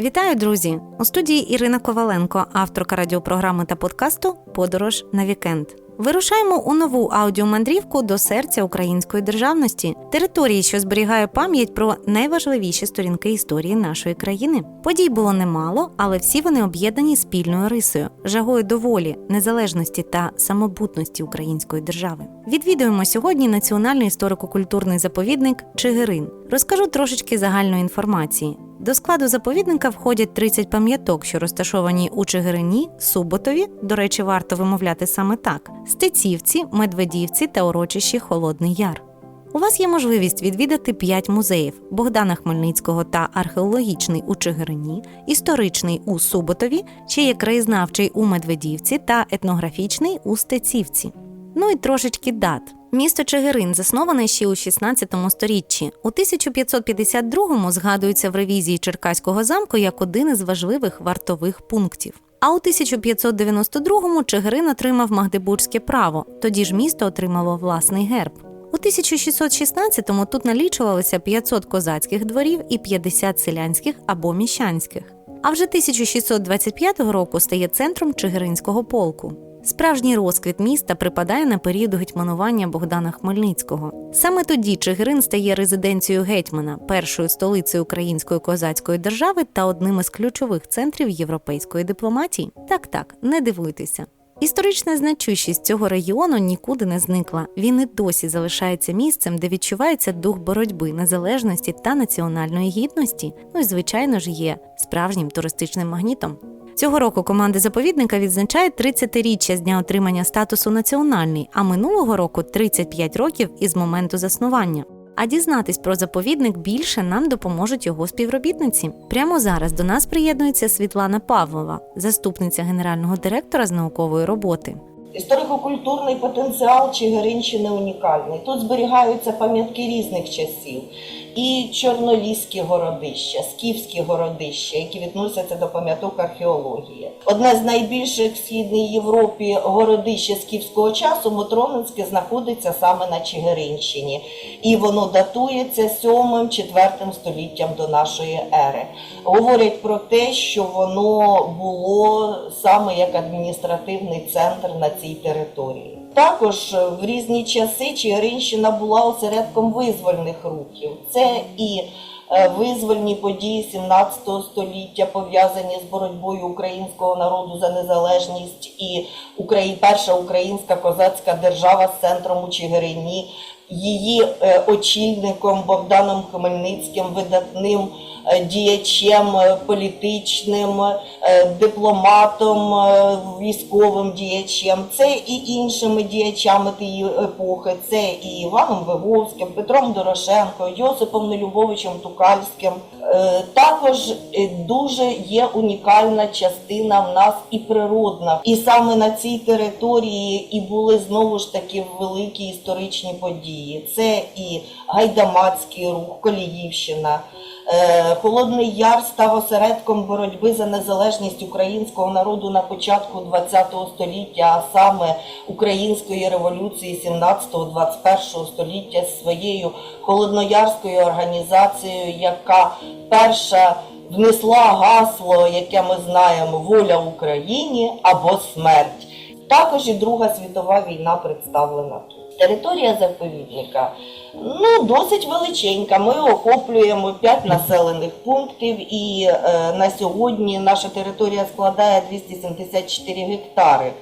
Вітаю, друзі! У студії Ірина Коваленко, авторка радіопрограми та подкасту Подорож на вікенд. Вирушаємо у нову аудіомандрівку до серця української державності, території, що зберігає пам'ять про найважливіші сторінки історії нашої країни. Подій було немало, але всі вони об'єднані спільною рисою, жагою до волі, незалежності та самобутності української держави. Відвідуємо сьогодні національний історико-культурний заповідник Чигирин. Розкажу трошечки загальної інформації. До складу заповідника входять 30 пам'яток, що розташовані у Чигирині, Суботові. До речі, варто вимовляти саме так: Стецівці, Медведівці та урочищі Холодний Яр. У вас є можливість відвідати 5 музеїв: Богдана Хмельницького та археологічний у Чигирині, історичний у Суботові, ще є краєзнавчий у Медведівці та етнографічний у Стецівці. Ну і трошечки дат. Місто Чигирин засноване ще у 16 сторіччі. У 1552-му згадується в ревізії Черкаського замку як один із важливих вартових пунктів. А у 1592-му Чигирин отримав Магдебурзьке право. Тоді ж місто отримало власний герб. У 1616-му тут налічувалося 500 козацьких дворів і 50 селянських або міщанських. А вже 1625 року стає центром Чигиринського полку. Справжній розквіт міста припадає на період гетьманування Богдана Хмельницького. Саме тоді Чигирин стає резиденцією гетьмана, першою столицею української козацької держави та одним із ключових центрів європейської дипломатії. Так, так, не дивуйтеся. Історична значущість цього регіону нікуди не зникла. Він і досі залишається місцем, де відчувається дух боротьби, незалежності та національної гідності. Ну і звичайно ж є справжнім туристичним магнітом. Цього року команда заповідника відзначає 30-річчя з дня отримання статусу національний, а минулого року 35 років із моменту заснування. А дізнатись про заповідник більше нам допоможуть його співробітниці. Прямо зараз до нас приєднується Світлана Павлова, заступниця генерального директора з наукової роботи. Історико-культурний потенціал Чигиринщини унікальний. Тут зберігаються пам'ятки різних часів. І чорноліські городища, скіфські городища, які відносяться до пам'яток археології. Одне з найбільших в Східній Європі городище скіфського часу Мотронинське знаходиться саме на Чигиринщині, і воно датується 7-4 століттям до нашої ери. Говорять про те, що воно було саме як адміністративний центр на цій території. Також в різні часи Чигиринщина була осередком визвольних рухів. Це і е, визвольні події 17 століття пов'язані з боротьбою українського народу за незалежність і перша українська козацька держава з центром у Чигирині, її е, очільником Богданом Хмельницьким, видатним діячем е, політичним, е, дипломатом, е, військовим діячем. Це і іншими діячами тієї епохи. Це і Іваном Виговським, Петром Дорошенко, Йосипом Нелюбовичем Тукальським. Е, Також е, дуже є унікальна частина в нас і природна. І саме на цій території і були знову ж таки великі історичні події. Це і Гайдамацький рух, Коліївщина. Е, Холодний Яр став осередком боротьби за незалежність українського народу на початку ХХ століття, а саме української революції 17-21 століття своєю холодноярською організацією, яка перша внесла гасло, яке ми знаємо, воля Україні або смерть. Також і Друга світова війна представлена тут. Територія заповідника ну, досить величенька. Ми охоплюємо 5 населених пунктів, і е, на сьогодні наша територія складає 274 гектари,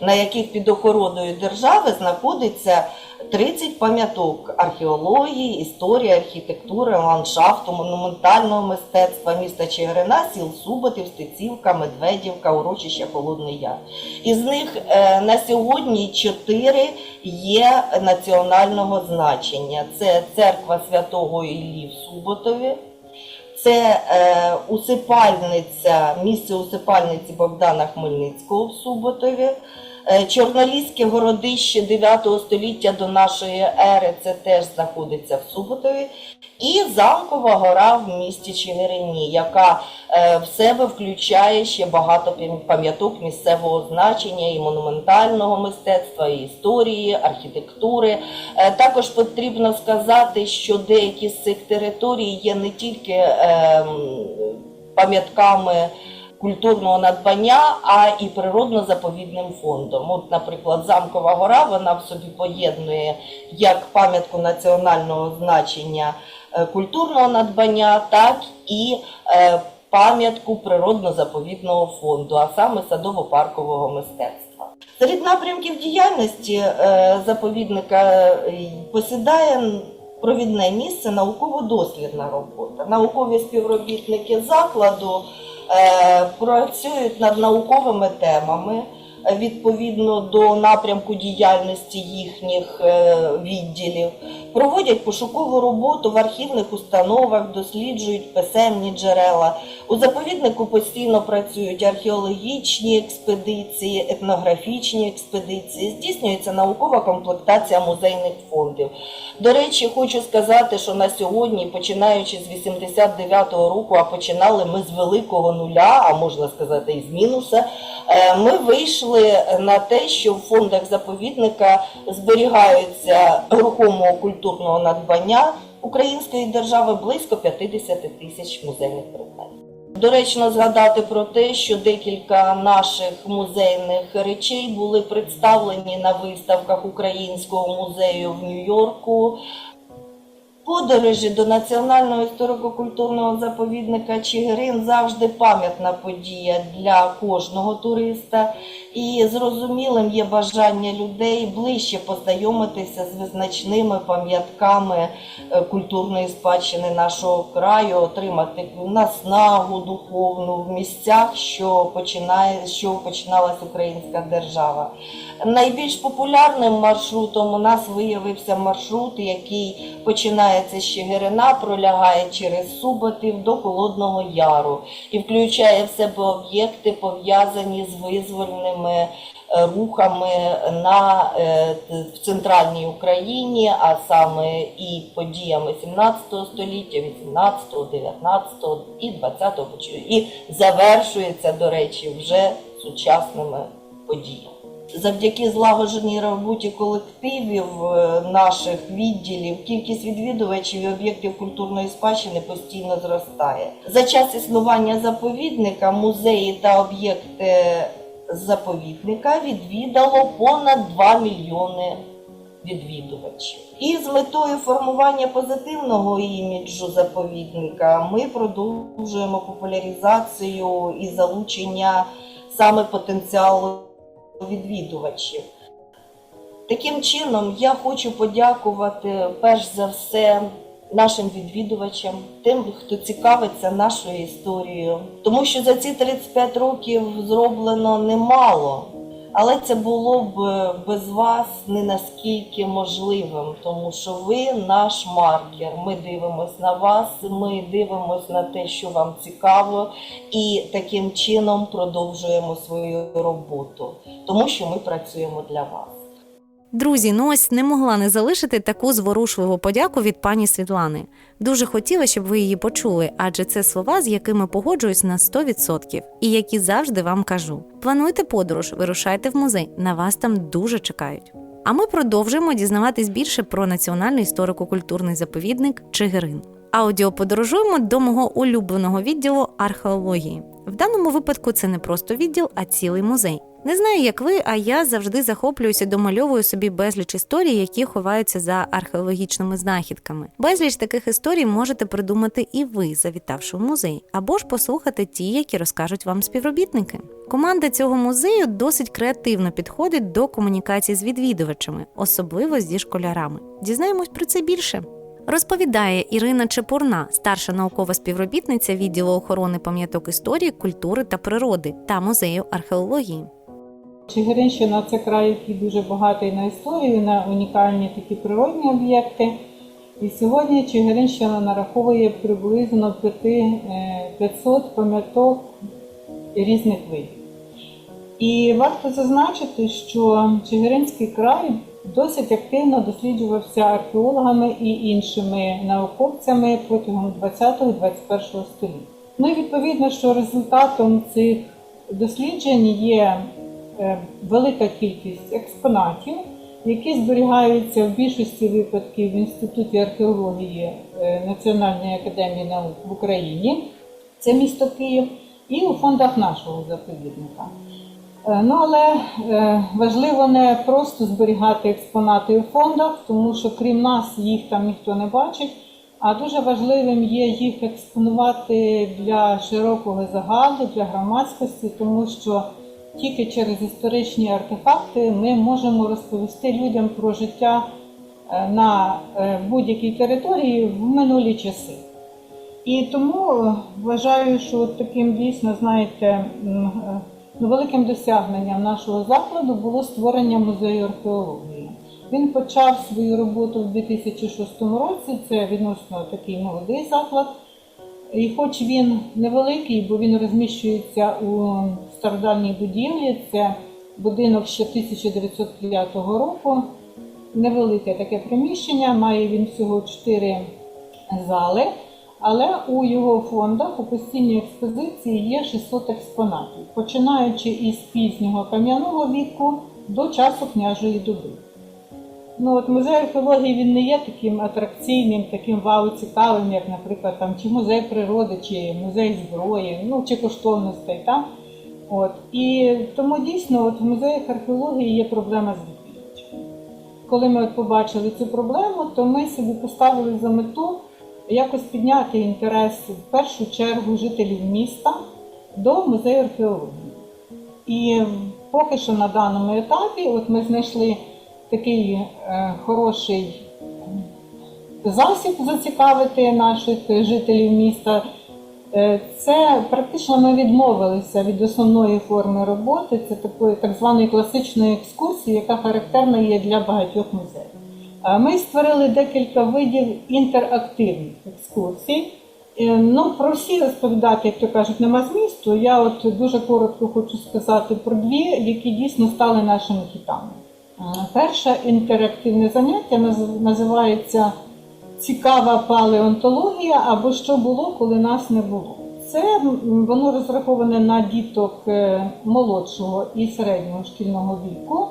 на яких під охороною держави знаходиться 30 пам'яток археології, історії, архітектури, ландшафту, монументального мистецтва міста Чигирина, сіл Суботів, Стецівка, Медведівка, урочище Холодний Яр. Із них е, на сьогодні чотири є національного значення. Це церква Святого Іллі в Суботові. Це е, усипальниця, місце усипальниці Богдана Хмельницького в Суботові. Е, Чорноліське городище 9 століття до нашої ери, це теж знаходиться в Суботові. І Замкова гора в місті Чигирині, яка е, в себе включає ще багато пам'яток місцевого значення і монументального мистецтва, і історії, архітектури. Е, Також потрібно сказати, що деякі з цих територій є не тільки ем, пам'ятками культурного надбання, а і природно-заповідним фондом. От, наприклад, Замкова гора вона в собі поєднує як пам'ятку національного значення е, культурного надбання, так і е, пам'ятку природно-заповідного фонду, а саме садово-паркового мистецтва. Серед напрямків діяльності е, заповідника посідає провідне місце науково-дослідна робота. Наукові співробітники закладу працюють над науковими темами е, відповідно до напрямку діяльності їхніх е, відділів, проводять пошукову роботу в архівних установах, досліджують писемні джерела. У заповіднику постійно працюють археологічні експедиції, етнографічні експедиції, здійснюється наукова комплектація музейних фондів. До речі, хочу сказати, що на сьогодні, починаючи з 89-го року, а починали ми з великого нуля, а можна сказати, і з мінуса, е, ми вийшли на те, що в фондах заповідника зберігаються рухомого культурного надбання української держави близько 50 тисяч музейних предметів. Доречно згадати про те, що декілька наших музейних речей були представлені на виставках Українського музею в Нью-Йорку. Подорожі до Національного історико-культурного заповідника Чигирин завжди пам'ятна подія для кожного туриста. І зрозумілим є бажання людей ближче познайомитися з визначними пам'ятками е, культурної спадщини нашого краю, отримати наснагу духовну в місцях, що починає, що починалась українська держава. Найбільш популярним маршрутом у нас виявився маршрут, який починається з пролягає через Суботів до Холодного Яру і включає в себе об'єкти, пов'язані з визвольними е, рухами на, е, в центральній Україні, а саме і подіями 17 століття, 18, 19 і 20 і завершується, до речі, вже сучасними подіями. Завдяки злагодженій роботі колективів е, наших відділів кількість відвідувачів і об'єктів культурної спадщини постійно зростає. За час існування заповідника музеї та об'єкти заповідника відвідало понад 2 мільйони відвідувачів. І з метою формування позитивного іміджу заповідника ми продовжуємо популяризацію і залучення саме потенціалу відвідувачів. Таким чином, я хочу подякувати перш за все нашим відвідувачам, тим, хто цікавиться нашою історією, тому що за ці 35 років зроблено немало. Але це було б без вас не наскільки можливим, тому що ви наш маркер. Ми дивимось на вас, ми дивимось на те, що вам цікаво, і таким чином продовжуємо свою роботу, тому що ми працюємо для вас. Друзі, ну ось не могла не залишити таку зворушливу подяку від пані Світлани. Дуже хотіла, щоб ви її почули, адже це слова, з якими погоджуюсь на 100% і які завжди вам кажу. Плануйте подорож, вирушайте в музей, на вас там дуже чекають. А ми продовжуємо дізнаватись більше про національний історико-культурний заповідник Чигирин. Аудіоподорожуємо до мого улюбленого відділу археології. В даному випадку це не просто відділ, а цілий музей. Не знаю, як ви, а я завжди захоплююся, домальовую собі безліч історій, які ховаються за археологічними знахідками. Безліч таких історій можете придумати і ви, завітавши в музей, або ж послухати ті, які розкажуть вам співробітники. Команда цього музею досить креативно підходить до комунікації з відвідувачами, особливо зі школярами. Дізнаємось про це більше. Розповідає Ірина Чепурна, старша наукова співробітниця відділу охорони пам'яток історії, культури та природи та музею археології. Чигиринщина це край, який дуже багатий на історію, на унікальні такі природні об'єкти. І сьогодні Чигиринщина нараховує приблизно 5, е, 500 пам'яток різних видів. І варто зазначити, що Чигиринський край досить активно досліджувався археологами і іншими науковцями протягом 20-21 століття. Ну і відповідно, що результатом цих досліджень є е, велика кількість експонатів, які зберігаються в більшості випадків в Інституті археології е, Національної академії наук в Україні. це місто Київ, і у фондах нашого заповідника. Е, Ну, але е, важливо не просто зберігати експонати у фондах, тому що крім нас їх там ніхто не бачить. А дуже важливим є їх експонувати для широкого загалу, для громадськості, тому що тільки через історичні артефакти ми можемо розповісти людям про життя е, на будь-якій території в минулі часи. І тому вважаю, що таким дійсно, знаєте, великим досягненням нашого закладу було створення музею археології. Він почав свою роботу в 2006 році. Це відносно такий молодий заклад. І хоч він невеликий, бо він розміщується у стародавній будівлі, це будинок ще 1905 року. Невелике таке приміщення, має він всього 4 зали, але у його фондах у постійній експозиції є 600 експонатів, починаючи із пізнього кам'яного віку до часу княжої доби. Ну от музей археології він не є таким атракційним, таким вау цікавим, як, наприклад, там чи музей природи, чи музей зброї, ну чи коштовностей. Там. От. І тому дійсно от в музеях археології є проблема з відвідувачами. Коли ми от побачили цю проблему, то ми собі поставили за мету якось підняти інтерес в першу чергу жителів міста до музею археології. І поки що на даному етапі от ми знайшли такий е, хороший засіб зацікавити наших жителів міста. Е, Це практично ми відмовилися від основної форми роботи, це такої так званої класичної екскурсії, яка характерна є для багатьох музеїв. Е, Ми створили декілька видів інтерактивних екскурсій. Е, Ну, про всі розповідати, як то кажуть, нема змісту. Я от дуже коротко хочу сказати про дві, які дійсно стали нашими хітами. Е, Перше інтерактивне заняття називається Цікава палеонтологія або що було, коли нас не було. Це воно розраховане на діток е, молодшого і середнього шкільного віку.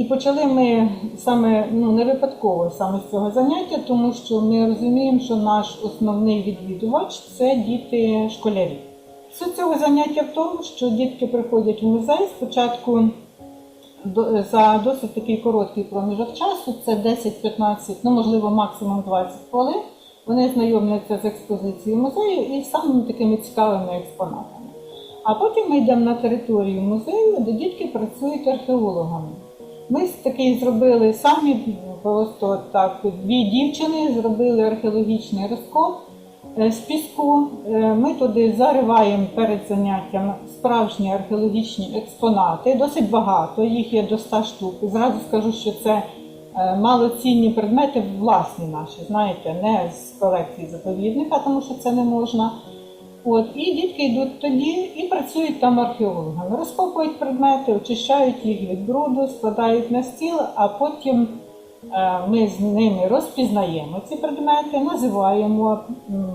І почали ми саме ну не випадково саме з цього заняття, тому що ми розуміємо, що наш основний відвідувач це діти школярі. Суть цього заняття в тому, що дітки приходять в музей спочатку за досить такий короткий проміжок часу, це 10-15, ну можливо, максимум 20 хвилин. Вони знайомляться з експозицією музею і самими такими цікавими експонатами. А потім ми йдемо на територію музею, де дітки працюють археологами. Ми такий зробили самі просто так дві дівчини зробили археологічний розкоп е, з піску. Е, Ми туди зариваємо перед заняттям справжні археологічні експонати, досить багато, їх є до 100 штук. Зразу скажу, що це е, малоцінні предмети власні наші, знаєте, не з колекції заповідника, тому що це не можна. От, і дітки йдуть тоді і працюють там археологами. Розкопують предмети, очищають їх від бруду, складають на стіл, а потім е, ми з ними розпізнаємо ці предмети, називаємо,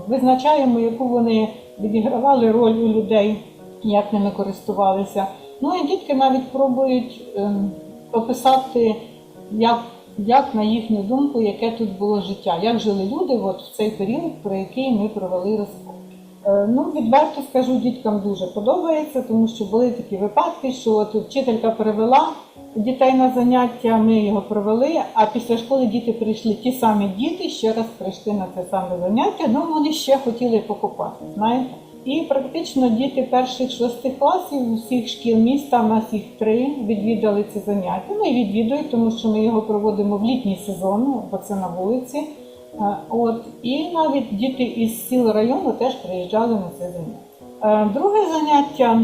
визначаємо, яку вони відігравали роль у людей, як ними користувалися. Ну і дітки навіть пробують ем, описати, як, як на їхню думку, яке тут було життя, як жили люди от в цей період, про який ми провели розкоп. Е, Ну, відверто скажу, діткам дуже подобається, тому що були такі випадки, що от вчителька перевела дітей на заняття, ми його провели, а після школи діти прийшли, ті самі діти ще раз прийшли на це саме заняття, ну вони ще хотіли покупати, знаєте. І практично діти перших шостих класів усіх шкіл міста, у нас їх три, відвідали це заняття. Ну і відвідують, тому що ми його проводимо в літній сезон, бо це на вулиці. Е, От, і навіть діти із сіл району теж приїжджали на це заняття. Е, Друге заняття,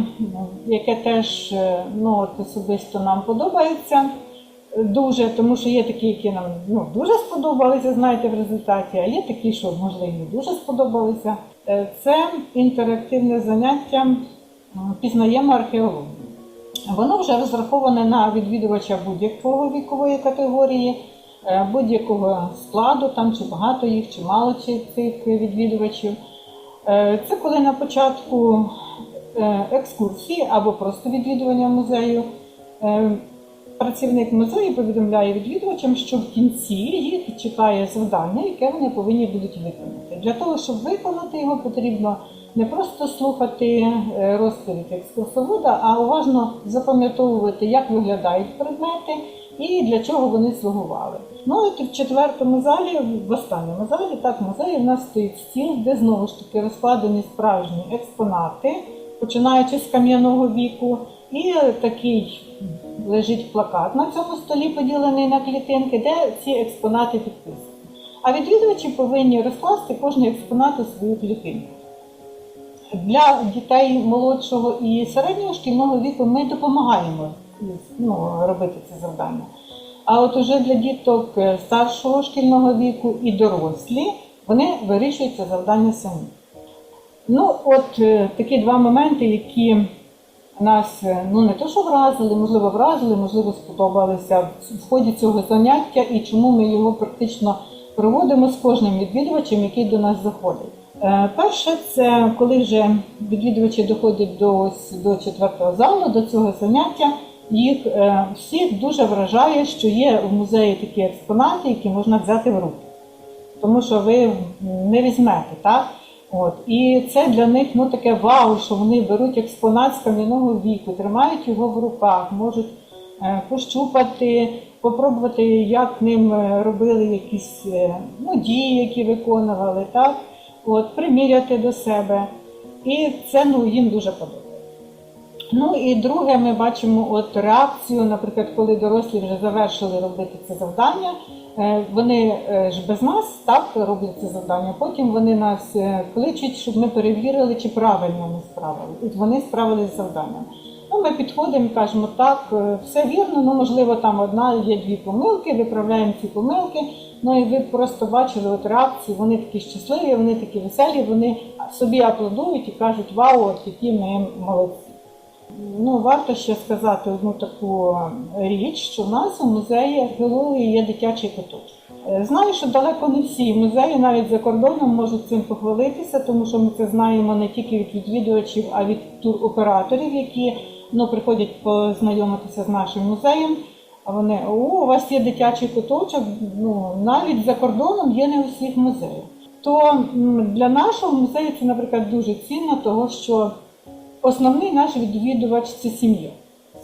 яке теж е, ну, от особисто нам подобається дуже, тому що є такі, які нам ну, дуже сподобалися, знаєте, в результаті, а є такі, що можливо не дуже сподобалися. Це інтерактивне заняття пізнаємо археологію. Воно вже розраховане на відвідувача будь-якого вікової категорії, будь-якого складу, там чи багато їх, чи мало чи цих відвідувачів. Е, Це коли на початку е, екскурсії або просто відвідування музею е, працівник музею повідомляє відвідувачам, що в кінці їх чекає завдання, яке вони повинні будуть виконати. Для того, щоб виконати його, потрібно не просто слухати е, розповідь екскурсовода, а уважно запам'ятовувати, як виглядають предмети і для чого вони слугували. Ну і в четвертому залі, в останньому залі, так, в музеї в нас стоїть стіл, де знову ж таки розкладені справжні експонати, починаючи з кам'яного віку, і такий лежить плакат на цьому столі, поділений на клітинки, де ці експонати підписані. А відвідувачі повинні розкласти кожний експонат у свою клітинку. Для дітей молодшого і середнього шкільного віку ми допомагаємо ну, робити це завдання. А от уже для діток е, старшого шкільного віку і дорослі вони вирішують це завдання самі. Ну, от е, такі два моменти, які нас е, ну не то, що вразили, можливо, вразили, можливо, сподобалися в- ході цього заняття і чому ми його практично проводимо з кожним відвідувачем, який до нас заходить. Перше, це коли вже відвідувачі доходять до, до четвертого залу, до цього заняття, їх е, всіх дуже вражає, що є в музеї такі експонати, які можна взяти в руки тому що ви не візьмете, так? От. І це для них ну, таке вау, що вони беруть експонат з кам'яного віку, тримають його в руках, можуть е, пощупати, попробувати, як ним е, робили якісь ну, дії, які виконували, так? От, приміряти до себе. І це ну, їм дуже подобається. Ну і друге, ми бачимо от реакцію, наприклад, коли дорослі вже завершили робити це завдання. е, Вони е, ж без нас так роблять це завдання. Потім вони нас е, кличуть, щоб ми перевірили, чи правильно вони справили. І вони справилися з завданням. Ну, ми підходимо і кажемо, так, все вірно, ну можливо, там одна є дві помилки, виправляємо ці помилки. Ну і ви просто бачили от реакцію, вони такі щасливі, вони такі веселі, вони собі аплодують і кажуть, вау, от які ми молодці. Ну, варто ще сказати одну таку річ, що в нас у музеї археології є дитячий куточок. Е, Знаю, що далеко не всі музеї, навіть за кордоном, можуть цим похвалитися, тому що ми це знаємо не тільки від відвідувачів, а від туроператорів, які ну, приходять познайомитися з нашим музеєм. А вони о, у вас є дитячий куточок. Ну навіть за кордоном є не у всіх музеях. То для нашого музею це, наприклад, дуже цінно, того що Основний наш відвідувач це сім'я.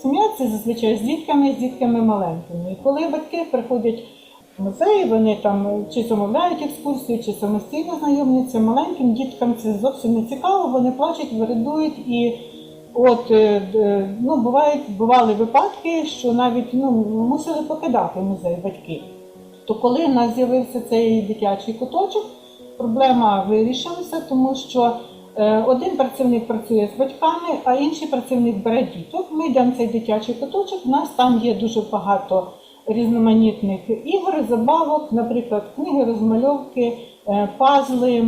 Сім'я це зазвичай з дітками, з дітками маленькими. І коли батьки приходять в музей, вони там чи замовляють екскурсію, чи самостійно знайомляться маленьким діткам, це зовсім не цікаво, вони плачуть, виридують і. От е, ну, бувають бували випадки, що навіть ну, мусили покидати музей батьки. То коли в нас з'явився цей дитячий куточок, проблема вирішилася, тому що е, один працівник працює з батьками, а інший працівник бере діток. Ми йдемо в цей дитячий куточок. У нас там є дуже багато різноманітних ігор, забавок, наприклад, книги, розмальовки, е, пазли,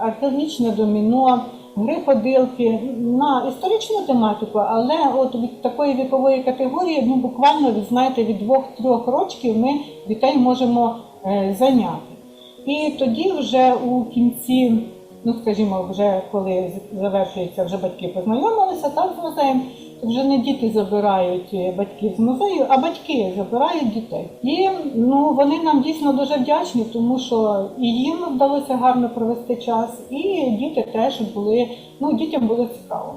археологічне доміно, гри ходилки на історичну тематику, але от від такої вікової категорії, ну буквально ви знаєте, від двох-трьох років ми дітей можемо е, зайняти. І тоді вже у кінці, ну скажімо, вже коли завершується, вже батьки познайомилися так з музеєм, то вже не діти забирають е, батьків з музею, а батьки забирають дітей. І ну вони нам дійсно дуже вдячні, тому що і їм вдалося гарно провести час, і діти теж були, ну дітям було цікаво.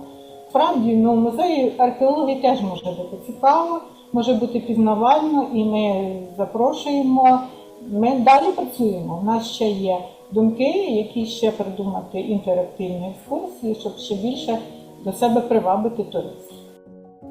Справді, ну, в музеї археології теж може бути цікаво, може бути пізнавально, і ми запрошуємо. Ми далі працюємо. У нас ще є думки, які ще придумати інтерактивні екскурсії, щоб ще більше до себе привабити туристів.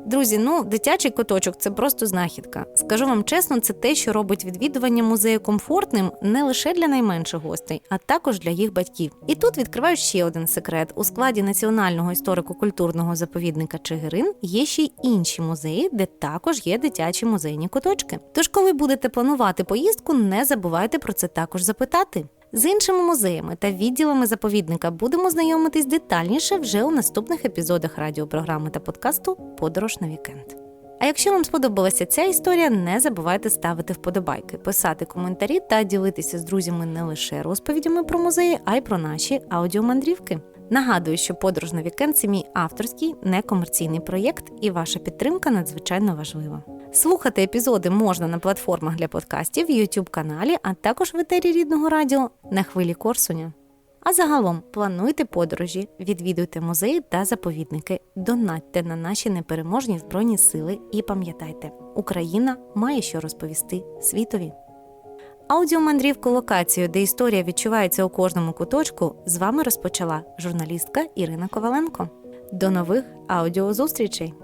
Друзі, ну дитячий куточок це просто знахідка. Скажу вам чесно, це те, що робить відвідування музею комфортним не лише для найменших гостей, а також для їх батьків. І тут відкриваю ще один секрет: у складі національного історико-культурного заповідника Чигирин є ще й інші музеї, де також є дитячі музейні куточки. Тож, коли будете планувати поїздку, не забувайте про це також запитати. З іншими музеями та відділами заповідника будемо знайомитись детальніше вже у наступних епізодах радіопрограми та подкасту Подорож на вікенд. А якщо вам сподобалася ця історія, не забувайте ставити вподобайки, писати коментарі та ділитися з друзями не лише розповідями про музеї, а й про наші аудіомандрівки. Нагадую, що подорож на вікенд це мій авторський некомерційний проєкт, і ваша підтримка надзвичайно важлива. Слухати епізоди можна на платформах для подкастів, YouTube каналі, а також в етері рідного радіо на хвилі Корсуня. А загалом плануйте подорожі, відвідуйте музеї та заповідники, донатьте на наші непереможні збройні сили і пам'ятайте, Україна має що розповісти світові. Аудіомандрівку локацію, де історія відчувається у кожному куточку, з вами розпочала журналістка Ірина Коваленко. До нових аудіозустрічей!